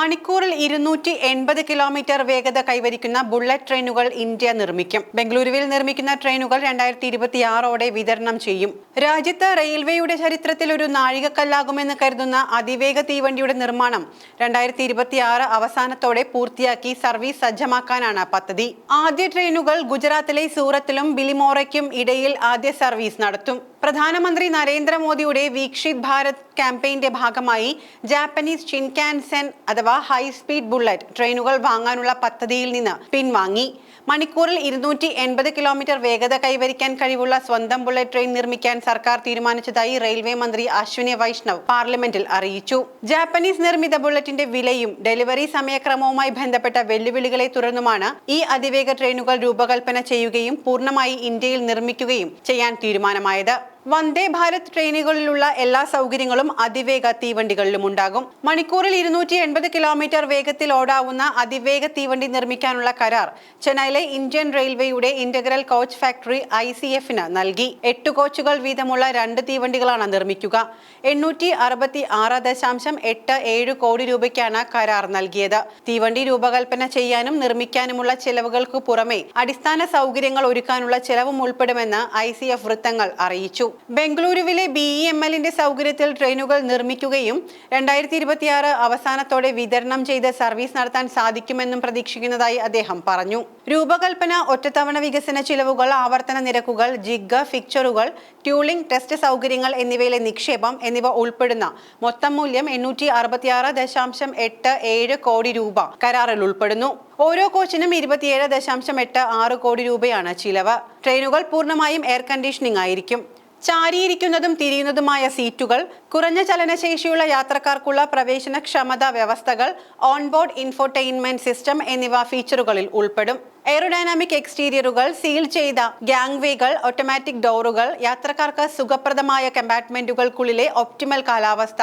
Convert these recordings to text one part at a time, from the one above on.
മണിക്കൂറിൽ ഇരുന്നൂറ്റി എൺപത് കിലോമീറ്റർ വേഗത കൈവരിക്കുന്ന ബുള്ളറ്റ് ട്രെയിനുകൾ ഇന്ത്യ നിർമ്മിക്കും. ബംഗളൂരുവിൽ നിർമ്മിക്കുന്ന ട്രെയിനുകൾ രണ്ടായിരത്തി ഇരുപത്തിയാറോടെ വിതരണം ചെയ്യും. രാജ്യത്ത് റെയിൽവേയുടെ ചരിത്രത്തിൽ ഒരു നാഴികക്കല്ലാകുമെന്ന് കരുതുന്ന അതിവേഗ തീവണ്ടിയുടെ നിർമ്മാണം രണ്ടായിരത്തി ഇരുപത്തിയാറ് അവസാനത്തോടെ പൂർത്തിയാക്കി സർവീസ് സജ്ജമാക്കാനാണ് പദ്ധതി. ആദ്യ ട്രെയിനുകൾ ഗുജറാത്തിലെ സൂറത്തിലും ബിലിമോറയ്ക്കും ഇടയിൽ ആദ്യ സർവീസ് നടത്തും. പ്രധാനമന്ത്രി നരേന്ദ്രമോദിയുടെ വീക്ഷിത് ഭാരത് ക്യാമ്പയിന്റെ ഭാഗമായി ജാപ്പനീസ് ഷിൻകാൻസെൻ അഥവാ ഹൈ സ്പീഡ് ബുള്ളറ്റ് ട്രെയിനുകൾ വാങ്ങാനുള്ള പദ്ധതിയിൽ നിന്ന് പിൻവാങ്ങി. മണിക്കൂറിൽ ഇരുന്നൂറ്റി എൺപത് കിലോമീറ്റർ വേഗത കൈവരിക്കാൻ കഴിവുള്ള സ്വന്തം ബുള്ളറ്റ് ട്രെയിൻ നിർമ്മിക്കാൻ സർക്കാർ തീരുമാനിച്ചതായി റെയിൽവേ മന്ത്രി അശ്വിനി വൈഷ്ണവ് പാർലമെന്റിൽ അറിയിച്ചു. ജാപ്പനീസ് നിർമ്മിത ബുള്ളറ്റിന്റെ വിലയും ഡെലിവറി സമയക്രമവുമായി ബന്ധപ്പെട്ട വെല്ലുവിളികളെ തുടർന്നുമാണ് ഈ അതിവേഗ ട്രെയിനുകൾ രൂപകൽപ്പന ചെയ്യുകയും പൂർണമായി ഇന്ത്യയിൽ നിർമ്മിക്കുകയും ചെയ്യാൻ തീരുമാനമായത്. വന്ദേ ഭാരത് ട്രെയിനുകളിലുള്ള എല്ലാ സൗകര്യങ്ങളും അതിവേഗ തീവണ്ടികളിലും ഉണ്ടാകും. മണിക്കൂറിൽ ഇരുന്നൂറ്റി എൺപത് കിലോമീറ്റർ വേഗത്തിൽ ഓടാവുന്ന അതിവേഗ തീവണ്ടി നിർമ്മിക്കാനുള്ള കരാർ ചെന്നൈയിലെ ഇന്ത്യൻ റെയിൽവേയുടെ Integral Coach Factory I C എഫിന് നൽകി. എട്ട് കോച്ചുകൾ വീതമുള്ള രണ്ട് തീവണ്ടികളാണ് നിർമ്മിക്കുക. എണ്ണൂറ്റി അറുപത്തി ആറ് ദശാംശം എട്ട് ഏഴ് കോടി രൂപയ്ക്കാണ് കരാർ നൽകിയത്. തീവണ്ടി രൂപകൽപ്പന ചെയ്യാനും നിർമ്മിക്കാനുമുള്ള ചെലവുകൾക്ക് പുറമെ അടിസ്ഥാന സൗകര്യങ്ങൾ ഒരുക്കാനുള്ള ചെലവും ഉൾപ്പെടുമെന്ന് ഐ സി എഫ് വൃത്തങ്ങൾ അറിയിച്ചു. ബംഗളൂരുവിലെ ബി ഇ എം എല്ലിന്റെ സൗകര്യത്തിൽ ട്രെയിനുകൾ നിർമ്മിക്കുകയും രണ്ടായിരത്തി ഇരുപത്തിയാറ് അവസാനത്തോടെ വിതരണം ചെയ്ത് സർവീസ് നടത്താൻ സാധിക്കുമെന്നും പ്രതീക്ഷിക്കുന്നതായി അദ്ദേഹം പറഞ്ഞു. രൂപകൽപ്പന ഒറ്റത്തവണ വികസന ചിലവുകൾ ആവർത്തന നിരക്കുകൾ ജിഗ് ഫിക്ചറുകൾ ട്യൂളിംഗ് ടെസ്റ്റ് സൗകര്യങ്ങൾ എന്നിവയിലെ നിക്ഷേപം എന്നിവ ഉൾപ്പെടുന്ന മൊത്തം മൂല്യം എണ്ണൂറ്റി അറുപത്തിയാറ് ദശാംശം എട്ട് ഏഴ് കോടി രൂപ കരാറിൽ ഉൾപ്പെടുന്നു. ഓരോ കോച്ചിനും ഇരുപത്തിയേഴ് ദശാംശം എട്ട് ആറ് കോടി രൂപയാണ് ചിലവ്. ട്രെയിനുകൾ പൂർണമായും എയർ കണ്ടീഷനിംഗ് ആയിരിക്കും. ചാരിയിരിക്കുന്നതും തിരിയുന്നതുമായ സീറ്റുകൾ കുറഞ്ഞ ചലനശേഷിയുള്ള യാത്രക്കാർക്കുള്ള പ്രവേശനക്ഷമത വ്യവസ്ഥകൾ ഓൺബോർഡ് ഇൻഫോർടൈൻമെന്റ് സിസ്റ്റം എന്നിവ ഫീച്ചറുകളിൽ ഉൾപ്പെടും. എയറോഡൈനാമിക് എക്സ്റ്റീരിയറുകൾ സീൽ ചെയ്ത ഗ്യാങ്വേകൾ ഓട്ടോമാറ്റിക് ഡോറുകൾ യാത്രക്കാർക്ക് സുഖപ്രദമായ കമ്പാർട്ട്മെന്റുകൾക്കുള്ളിലെ ഒപ്റ്റിമൽ കാലാവസ്ഥ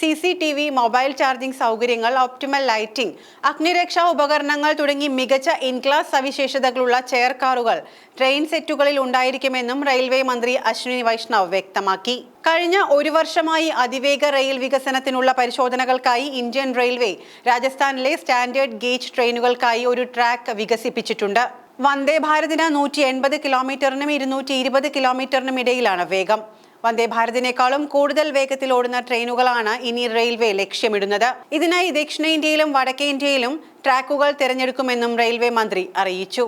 C C T V mobile charging സൗകര്യങ്ങൾ ഒപ്റ്റിമൽ ലൈറ്റിംഗ് അഗ്നിരക്ഷാ ഉപകരണങ്ങൾ തുടങ്ങി മികച്ച ഇൻക്ലാസ് സവിശേഷതകളുള്ള ചെയർ കാറുകൾ ട്രെയിൻ സെറ്റുകളിൽ ഉണ്ടായിരിക്കുമെന്നും റെയിൽവേ മന്ത്രി അശ്വിനി വൈഷ്ണവ് വ്യക്തമാക്കി. കഴിഞ്ഞ ഒരു വർഷമായി അതിവേഗ റെയിൽ വികസനത്തിനുള്ള പരിശോധനകൾക്കായി ഇന്ത്യൻ റെയിൽവേ രാജസ്ഥാനിലെ സ്റ്റാൻഡേർഡ് ഗേജ് ട്രെയിനുകൾക്കായി ഒരു ട്രാക്ക് വികസിപ്പിച്ചിട്ടുണ്ട്. വന്ദേ ഭാരതിന് നൂറ്റി എൺപത് കിലോമീറ്ററിനും ഇരുന്നൂറ്റി ഇരുപത് കിലോമീറ്ററിനും ഇടയിലാണ് വേഗം. വന്ദേ ഭാരതിനേക്കാളും കൂടുതൽ വേഗത്തിൽ ഓടുന്ന ട്രെയിനുകളാണ് ഇനി റെയിൽവേ ലക്ഷ്യമിടുന്നത്. ഇതിനായി ദക്ഷിണേന്ത്യയിലും വടക്കേ ഇന്ത്യയിലും ട്രാക്കുകൾ തിരഞ്ഞെടുക്കുമെന്നും റെയിൽവേ മന്ത്രി അറിയിച്ചു.